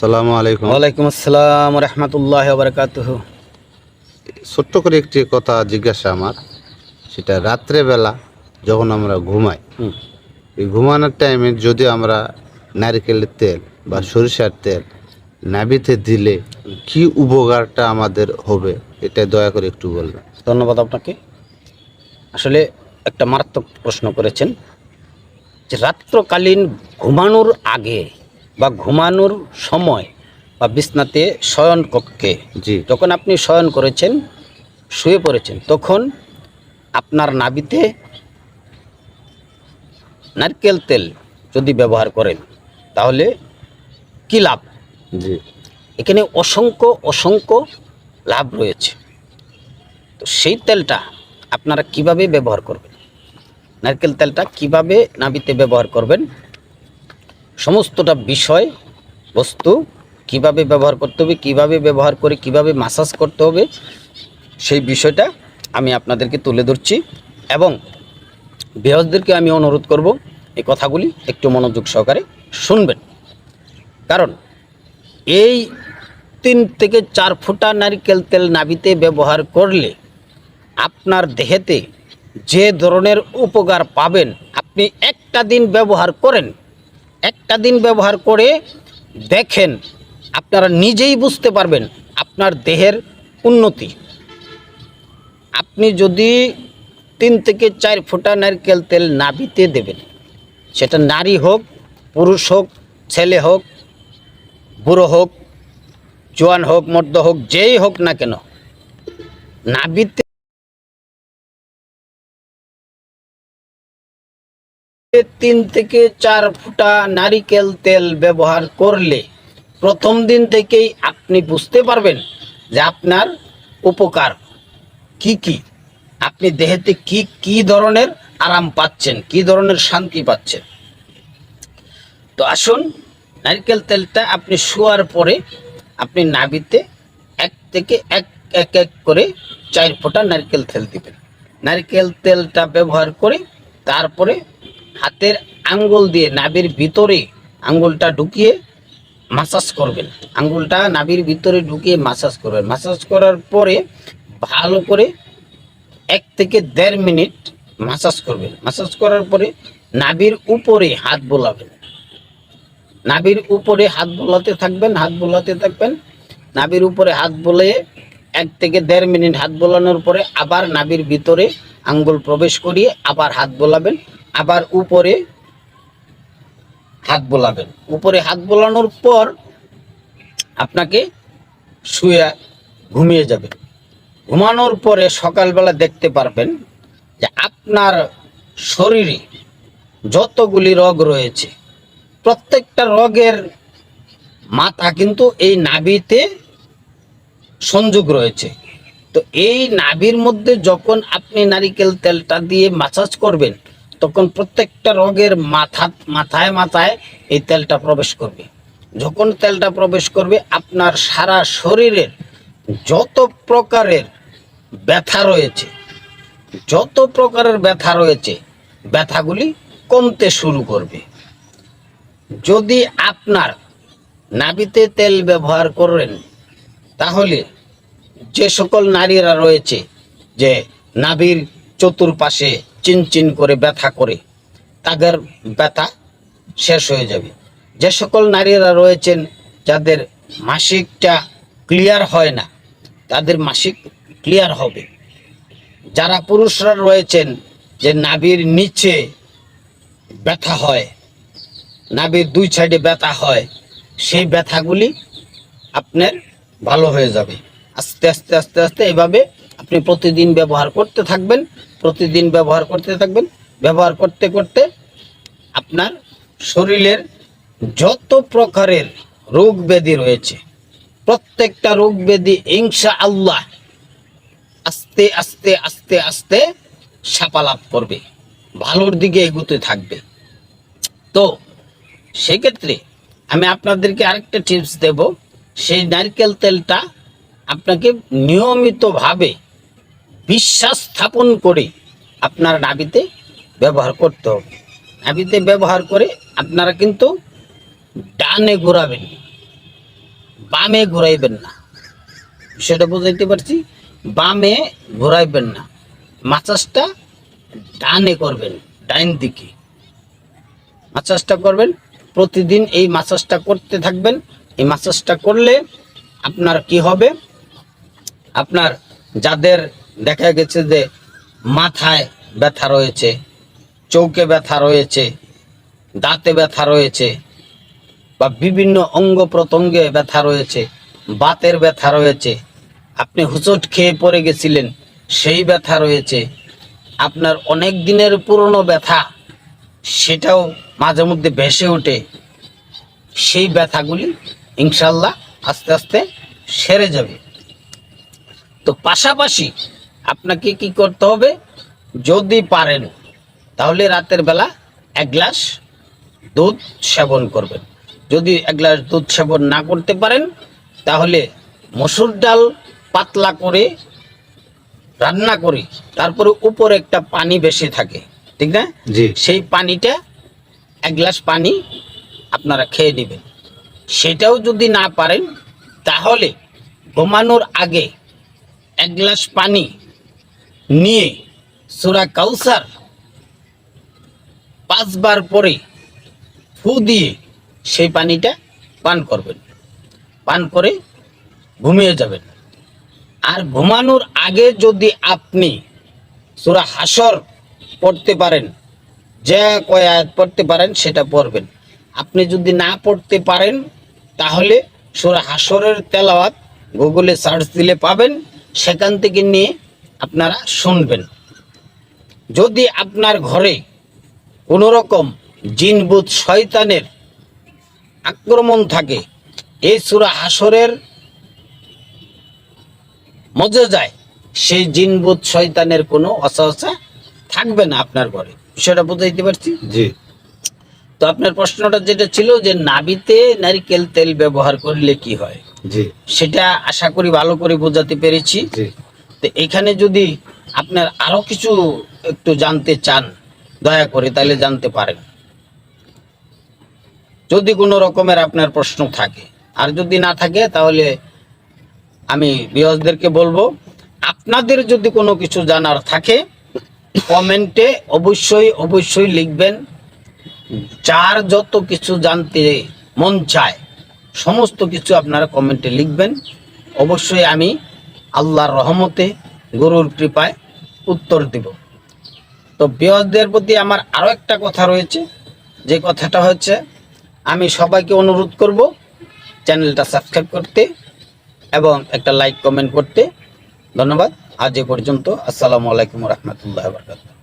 সালামু আলাইকুম। ওয়ালাইকুম আসসালাম রহমতুল্লাহ বারকাতুহ। ছোট্ট করে একটি কথা জিজ্ঞাসা আমার সেটা রাত্রেবেলা যখন আমরা ঘুমাই। এই ঘুমানোর টাইমে যদি আমরা নারকেলের তেল বা সরিষার তেল নাবিতে দিলে কি উপকারটা আমাদের হবে এটা দয়া করে একটু বলবেন। ধন্যবাদ আপনাকে। আসলে একটা মারাত্মক প্রশ্ন করেছেন যে রাত্রকালীন ঘুমানোর আগে বা ঘুমানোর সময় বা বিছনাতে শয়ন কক্ষে জি। যখন আপনি শয়ন করেছেন শুয়ে পড়েছেন তখন আপনার নাবিতে নারকেল তেল যদি ব্যবহার করেন তাহলে কী লাভ? জি। এখানে অসংখ্য অসংখ্য লাভ রয়েছে। তো সেই তেলটা আপনারা কীভাবে ব্যবহার করবেন? নারকেল তেলটা কীভাবে নাবিতে ব্যবহার করবেন? সমস্তটা বিষয়, বস্তু, কীভাবে ব্যবহার করতে হবে, কীভাবে ব্যবহার করে, কীভাবে মাসাজ করতে হবে, সেই বিষয়টা আমি আপনাদেরকে তুলে ধরছি এবং বৃহস্পতিদেরকে আমি অনুরোধ করব এই কথাগুলি একটু মনোযোগ সহকারে শুনবেন। কারণ এই তিন থেকে চার ফুটা নারকেল তেল নাবিতে ব্যবহার করলে আপনার দেহেতে যে ধরনের উপকার পাবেন, আপনি একটা দিন ব্যবহার করেন একটা দিন ব্যবহার করে দেখেন, আপনারা নিজেই বুঝতে পারবেন আপনার দেহের উন্নতি। আপনি যদি তিন থেকে চার ফোঁটা নারকেল তেল নাবিতে দেবেন, সেটা নারী হোক, পুরুষ হোক, ছেলে হোক, বুড়ো হোক, জোয়ান হোক, মর্দ হোক, যেই হোক না কেন নাবিতে তিন থেকে চার ফুটা নারিকেল তেল ব্যবহার করলে প্রথম দিন থেকেই আপনি বুঝতে পারবেন যে আপনার উপকার কি কি। আপনি দেহেতে কি কি ধরনের আরাম পাচ্ছেন, কি ধরনের শান্তি পাচ্ছেন। তো আসুন, নারকেল তেলটা আপনি শোয়ার পরে আপনি নাবিতে এক থেকে এক এক এক করে চার ফোঁটা নারকেল তেল দিবেন। নারকেল তেলটা ব্যবহার করে তারপরে হাতের আঙ্গুল দিয়ে নাবির ভিতরে আঙ্গুলটা ঢুকিয়ে মাসাজ করবেন। আঙ্গুলটা নাবির ভিতরে ঢুকিয়ে মাসাজ করবেন। মাসাজ করার পরে ভালো করে এক থেকে দেড় মিনিট মাসাজ করবেন। মাসাজ করার পরে নাবির উপরে হাত বোলাবেন। নাবির উপরে হাত বোলাতে থাকবেন, হাত বোলাতে থাকবেন। নাবির উপরে হাত বলে এক থেকে দেড় মিনিট হাত বোলানোর পরে আবার নাবির ভিতরে আঙ্গুল প্রবেশ করিয়ে আবার হাত বোলাবেন। আবার উপরে হাত বোলাবেন। উপরে হাত বোলানোর পর আপনাকে শুয়ে ঘুমিয়ে যাবেন। ঘুমানোর পরে সকালবেলা দেখতে পারবেন যে আপনার শরীরে যতগুলি রোগ রয়েছে, প্রত্যেকটা রোগের মাথা কিন্তু এই নাভিতে সংযোগ রয়েছে। তো এই নাভির মধ্যে যখন আপনি নারিকেল তেলটা দিয়ে মাসাজ করবেন তখন প্রত্যেকটা রোগের মাথা, মাথায় মাথায় এই তেলটা প্রবেশ করবে। যখন তেলটা প্রবেশ করবে, আপনার সারা শরীরের যত প্রকারের ব্যথা রয়েছে, যত প্রকারের ব্যথা রয়েছে, ব্যথাগুলি কমতে শুরু করবে। যদি আপনার নাবিতে তেল ব্যবহার করেন, তাহলে যে সকল নারীরা রয়েছে, যে নাবির চতুর্পাশে চিনচিন করে ব্যথা করে, তাদের ব্যথা শেষ হয়ে যাবে। যে সকল নারীরা রয়েছেন, যাদের মাসিকটা ক্লিয়ার হয় না, তাদের মাসিক ক্লিয়ার হবে। যারা পুরুষরা রয়েছেন, যে নাভির নিচে ব্যথা হয়, নাভির দুই সাইডে ব্যথা হয়, সেই ব্যথাগুলি আপনার ভালো হয়ে যাবে। আস্তে আস্তে আস্তে আস্তে এভাবে আপনি প্রতিদিন ব্যবহার করতে থাকবেন, প্রতিদিন ব্যবহার করতে থাকবেন। ব্যবহার করতে করতে আপনার শরীরের যত প্রকারের রোগ ব্যাধি রয়েছে, প্রত্যেকটা রোগ ব্যাধি ইনশা আল্লাহ আস্তে আস্তে আস্তে আস্তে সাপা লাভ করবে, ভালোর দিকে এগোতে থাকবে। তো সেক্ষেত্রে আমি আপনাদেরকে আরেকটা টিপস দেব, সেই নারকেল তেলটা আপনাকে নিয়মিতভাবে বিশ্বাস স্থাপন করে আপনার নাবিতে ব্যবহার করতে হবে। নাবিতে ব্যবহার করে আপনারা কিন্তু ডানে ঘোরাবেন, বামে ঘোরাইবেন না। সেটা বুঝাইতে পারছি? বামে ঘোরাইবেন না। মাসাজটা ডানে করবেন, ডাইন দিকে। মাসাজটা করবেন, প্রতিদিন এই মাসাজটা করতে থাকবেন। এই মাসাজটা করলে আপনার কি হবে? আপনার যাদের দেখা গেছে যে মাথায় ব্যথা রয়েছে, চৌকে ব্যথা রয়েছে, দাঁতে ব্যথা রয়েছে, বা বিভিন্ন অঙ্গ প্রত্যঙ্গে ব্যথা রয়েছে, বাতের ব্যথা রয়েছে, আপনি হুচট খেয়ে পড়ে গেছিলেন, সেই ব্যথা রয়েছে। আপনার অনেক দিনের পুরনো ব্যথা, সেটাও মাঝে মধ্যে ভেসে ওঠে। সেই ব্যথাগুলি ইনশাল্লাহ আস্তে আস্তে সেরে যাবে। তো পাশাপাশি আপনাকে কি করতে হবে? যদি পারেন তাহলে রাতের বেলা এক গ্লাস দুধ সেবন করবেন। যদি এক গ্লাস দুধ সেবন না করতে পারেন তাহলে মসুর ডাল পাতলা করে রান্না করে। তারপরে উপরে একটা পানি বেশি থাকে ঠিক না? জি। সেই পানিটা এক গ্লাস পানি আপনারা খেয়ে নেবেন। সেটাও যদি না পারেন তাহলে ঘুমানোর আগে এক গ্লাস পানি নিয়ে সুরা কাউসার পাঁচবার পরে ফু দিয়ে সেই পানিটা পান করবেন। পান করে ঘুমিয়ে যাবেন। আর ঘুমানোর আগে যদি আপনি সুরা হাসর পড়তে পারেন, যে কয় আয়াত পড়তে পারেন সেটা পড়বেন। আপনি যদি না পড়তে পারেন, তাহলে সুরা হাসরের তেলাওয়াত গুগলে সার্চ দিলে পাবেন। সেখান থেকে নিয়ে আপনারা শুনবেন। যদি আপনার ঘরে কোনো রকম জিনবুত শয়তানের আক্রমণ থাকে এই সুরা হাসরের মজা যায় সেই জিনবুত শয়তানের কোনো অসহসা থাকবে না আপনার ঘরে। বিষয়টা বুঝাইতে পারছি? জি। তো আপনার প্রশ্নটা যেটা ছিল যে নাবিতে নারিকেল তেল ব্যবহার করলে কি হয়? জি। সেটা আশা করি ভালো করে বোঝাতে পেরেছি। জি। তো এখানে যদি আপনার আরও কিছু একটু জানতে চান, দয়া করে তাহলে জানতে পারেন। যদি কোনো রকমের আপনার প্রশ্ন থাকে, আর যদি না থাকে তাহলে আমি বিয়সদেরকে বলব, আপনাদের যদি কোনো কিছু জানার থাকে, কমেন্টে অবশ্যই অবশ্যই লিখবেন, যার যত কিছু জানতে মন চায়, সমস্ত কিছু আপনারা কমেন্টে লিখবেন। অবশ্যই আমি আল্লাহর রহমতে গরুর কৃপায় উত্তর দিব। তো বিয়সদের প্রতি আমার আরও একটা কথা রয়েছে, যে কথাটা হচ্ছে, আমি সবাইকে অনুরোধ করব চ্যানেলটা সাবস্ক্রাইব করতে এবং একটা লাইক কমেন্ট করতে। ধন্যবাদ। আজ এ পর্যন্ত। আসসালামু আলাইকুম রহমতুল্লাহ বরকাত